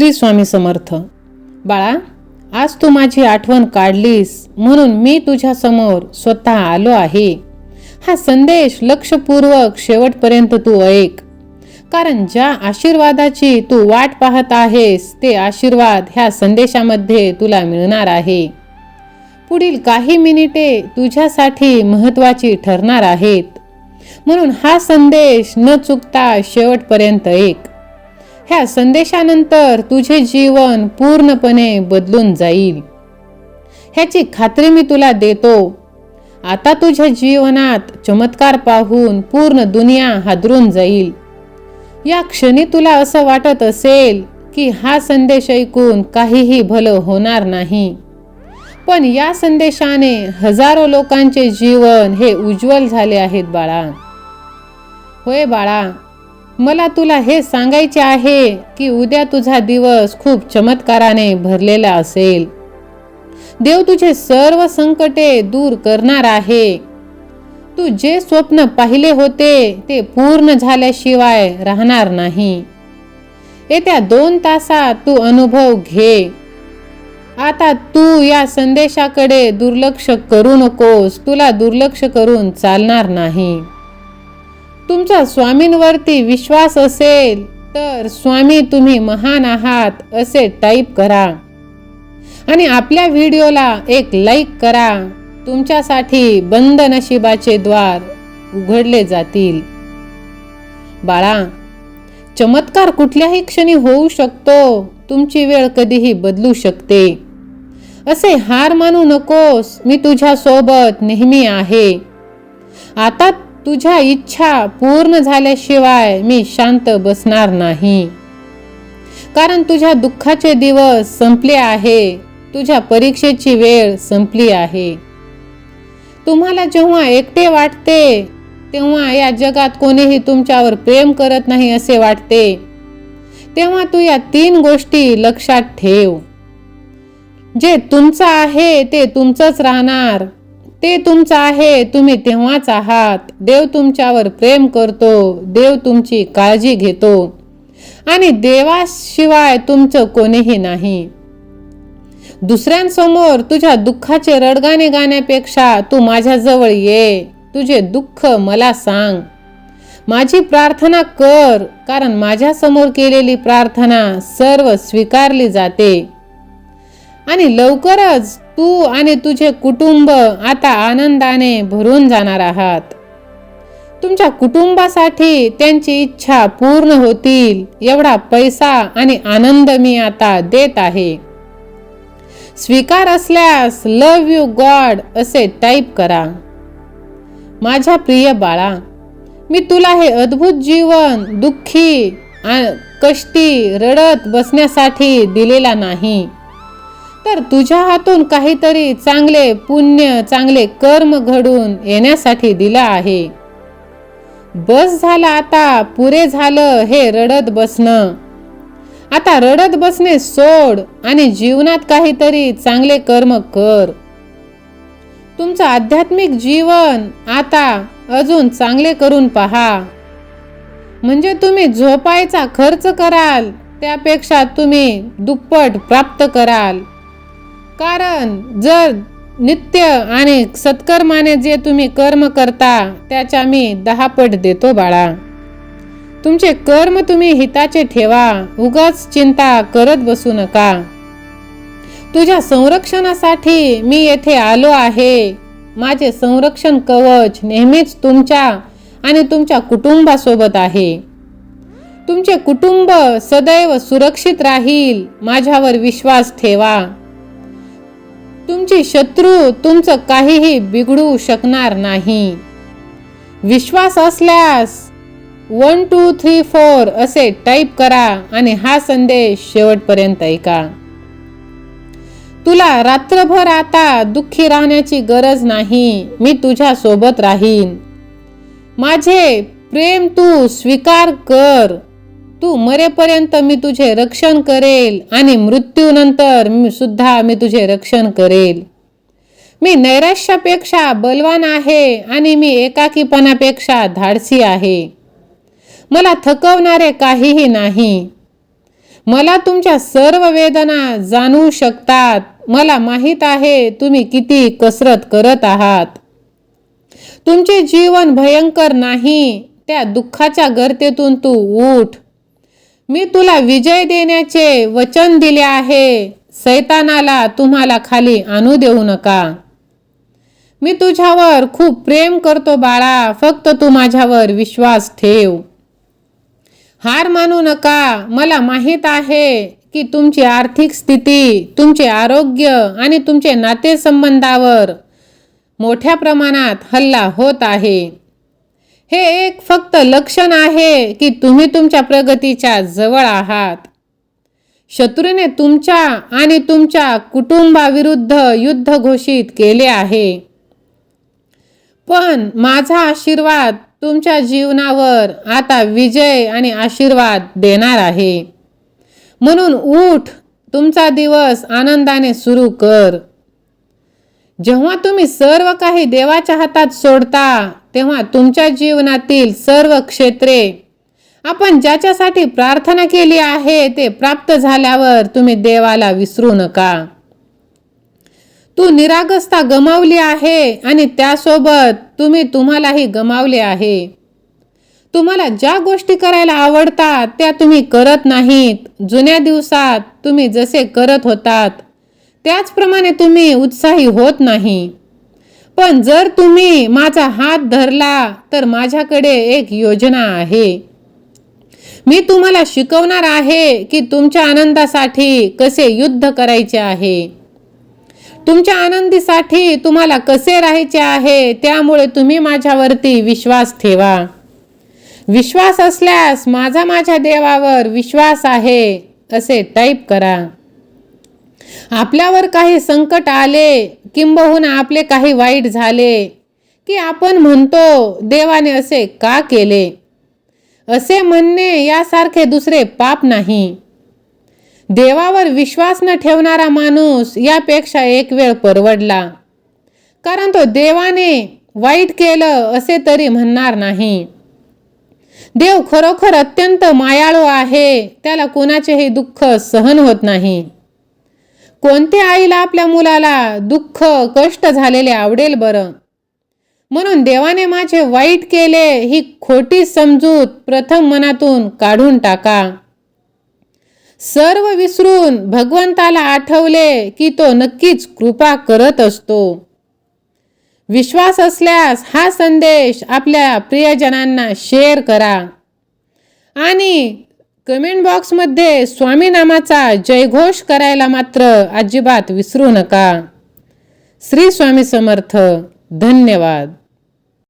श्री स्वामी समर्थ. बाळा आज तू माझी आठवण काढलीस म्हणून मी तुझ्या समोर स्वतः आलो आहे. हा संदेश लक्षपूर्वक शेवटपर्यंत तू ऐक. कारण ज्या आशीर्वादाची तू वाट पाहत आहेस ते आशीर्वाद ह्या संदेशामध्ये तुला मिळणार आहे. पुढील काही मिनिटे तुझ्यासाठी महत्त्वाची ठरणार आहेत. म्हणून हा संदेश न चुकता शेवटपर्यंत एक ह्या संदेशानंतर तुझे जीवन पूर्णपणे बदलून जाईल. ह्याची खात्री मी तुला देतो. आता तुझ्या जीवनात चमत्कार पाहून पूर्ण दुनिया हादरून जाईल. या क्षणी तुला असं वाटत असेल की हा संदेश ऐकून काहीही भलं होणार नाही. पण या संदेशाने हजारो लोकांचे जीवन हे उज्ज्वल झाले आहेत बाळा. होय बाळा मला तुला हे सांगायचे आहे की उद्या तुझा दिवस खूप चमत्काराने भरलेला असेल. देव तुझे सर्व संकटे दूर करणार आहे. तू जे स्वप्न पाहिले होते ते पूर्ण झाल्याशिवाय राहणार नाही. येत्या दोन तासात तू अनुभव घे. आता तू या संदेशाकडे दुर्लक्ष करू नकोस. तुला दुर्लक्ष करून चालणार नाही. तुमचा स्वामींवरती विश्वास असेल तर स्वामी तुम्ही महान आहात असे टाईप करा. आणि आपल्या व्हिडिओला एक लाईक करा. तुमच्यासाठी बंद नशिबाचे द्वार उघडले जातील. बाळा चमत्कार कुठल्याही क्षणी होऊ शकतो तुमची वेळ कधीही बदलू शकते. असे हार मानू नकोस मी तुझ्या सोबत नेहमी आहे. आता तुझ्या इच्छा पूर्ण झाल्याशिवाय मी शांत बसणार नाही. कारण तुझ्या दुःखाचे दिवस संपले आहे. तुझ्या परीक्षेची वेळ संपली आहे. तुम्हाला जेव्हा एकटे वाटते तेव्हा या जगात कोणीही तुमच्यावर प्रेम करत नाही असे वाटते. तेव्हा तू या तीन गोष्टी लक्षात ठेव. जे तुमचं आहे ते तुमचंच राहणार. ते तुमचं आहे तुम्ही तेव्हाच आहात. देव तुमच्यावर प्रेम करतो देव तुमची काळजी घेतो. आणि देवाशिवाय तुमचं कोणीही नाही. दुसऱ्यांसमोर तुझ्या दुःखाचे रडगाणे गाण्यापेक्षा तू माझ्याजवळ ये. तुझे दुःख मला सांग. माझी प्रार्थना कर कारण माझ्यासमोर केलेली प्रार्थना सर्व स्वीकारली जाते. आणि लवकरच तू आणि तुझे कुटुंब आता आनंदाने भरून जाणार आहात. तुमच्या कुटुंबासाठी त्यांची इच्छा पूर्ण होतील एवढा पैसा आणि आनंद मी आता देत आहे. स्वीकार असल्यास लव यू गॉड असे टाईप करा. माझ्या प्रिय बाळा मी तुला हे अद्भुत जीवन दुःखी कष्टी रडत बसण्यासाठी दिलेला नाही. तर तुझ्या हातून काहीतरी चांगले पुण्य चांगले कर्म घडून येण्यासाठी दिलं आहे. बस झाला आता पुरे झालं हे रडत बसणं. आता रडत बसणे सोड आणि जीवनात काहीतरी चांगले कर्म कर. तुमचं आध्यात्मिक जीवन आता अजून चांगले करून पहा. म्हणजे तुम्ही झोपायचा खर्च कराल त्यापेक्षा तुम्ही दुप्पट प्राप्त कराल. कारण जर नित्य आणि सत्कर्माने जे तुम्ही कर्म करता त्याच्या मी दहा पट देतो बाळा. तुमचे कर्म तुम्ही हिताचे ठेवा उगाच चिंता करत बसू नका. तुझ्या संरक्षणासाठी मी येथे आलो आहे. माझे संरक्षण कवच नेहमीच तुमच्या आणि तुमच्या कुटुंबासोबत आहे. तुमचे कुटुंब सदैव सुरक्षित राहील माझ्यावर विश्वास ठेवा. तुमची शत्रू तुमचं काहीही बिघडू शकणार नाही. विश्वास असल्यास वन टू थ्री फोर असे टाईप करा आणि हा संदेश शेवटपर्यंत ऐका. तुला रात्रभर आता दुःखी राहण्याची गरज नाही मी तुझ्या सोबत राहीन. माझे प्रेम तू स्वीकार कर. तू मरेपर्यंत मी तुझे रक्षण करेल आणि मृत्यूनंतर मी सुद्धा मी तुझे रक्षण करेल. मी नैराश्यापेक्षा बलवान आहे आणि मी एकाकीपणापेक्षा धाडसी आहे. मला थकवणारे काहीही नाही. मला तुमच्या सर्व वेदना जाणवू शकतात. मला माहीत आहे तुम्ही किती कसरत करत आहात. तुमचे जीवन भयंकर नाही. त्या दुःखाच्या गर्तेतून तू उठ. मी तुला विजय देण्याचे वचन दिले आहे. सैतानाला तुम्हाला खाली आणू देऊ नका. मी तुझ्यावर खूप प्रेम करतो बाळा फक्त तू माझ्यावर विश्वास ठेव. हार मानू नका. मला माहीत आहे की तुमची आर्थिक स्थिती तुमचे आरोग्य आणि तुमचे नातेसंबंधावर मोठ्या प्रमाणात हल्ला होत आहे. हे एक फक्त लक्षण आहे की तुम्ही तुमच्या प्रगतीच्या जवळ आहात. शत्रूने तुमच्या आणि तुमच्या कुटुंबाविरुद्ध युद्ध घोषित केले आहे. पण माझा आशीर्वाद तुमच्या जीवनावर आता विजय आणि आशीर्वाद देणार आहे. म्हणून उठ तुमचा दिवस आनंदाने सुरू कर. जेव्हा तुम्ही सर्व काही देवाच्या हातात सोडता तेव्हा तुमच्या जीवनातील सर्व क्षेत्रे आपण ज्याच्यासाठी प्रार्थना केली आहे ते प्राप्त झाल्यावर तुम्ही देवाला विसरू नका. तू निरागसता गमावली आहे आणि त्यासोबत तुम्ही तुम्हालाही गमावले आहे. तुम्हाला ज्या गोष्टी करायला आवडतात त्या तुम्ही करत नाहीत. जुन्या दिवसात तुम्ही जसे करत होतात त्याचप्रमाणे तुम्ही उत्साही होत नाही. पण जर तुम्ही माझा हात धरला तर माझ्याकडे एक योजना आहे. मी तुम्हाला शिकवणार आहे की तुमच्या आनंदासाठी कसे युद्ध करायचे आहे. तुमच्या आनंदीसाठी तुम्हाला कसे राहायचे आहे त्यामुळे तुम्ही माझ्यावरती विश्वास ठेवा. विश्वास असल्यास माझा माझ्या देवावर विश्वास आहे असे टाईप करा. आपल्यावर काही संकट आले किंबहुना आपले काही वाईट झाले की आपण म्हणतो देवाने असे का केले? असे म्हणणे यासारखे दुसरे पाप नाही. देवावर विश्वास न ठेवणारा माणूस यापेक्षा एक वेळ परवडला. कारण तो देवाने वाईट केलं असे तरी म्हणणार नाही. देव खरोखर अत्यंत मायाळू आहे त्याला कोणाचेही दुःख सहन होत नाही. कोणत्या आईला आपल्या मुलाला दुःख कष्ट झालेले आवडेल बरं? म्हणून देवाने माझे वाईट केले ही खोटी समजूत प्रथम मनातून काढून टाका. सर्व विसरून भगवंताला आठवले की तो नक्कीच कृपा करत असतो. विश्वास असल्यास हा संदेश आपल्या प्रियजनांना शेअर करा. आणि कमेंट बॉक्समध्ये स्वामीनामाचा जयघोष करायला मात्र अजिबात विसरू नका. श्री स्वामी समर्थ धन्यवाद.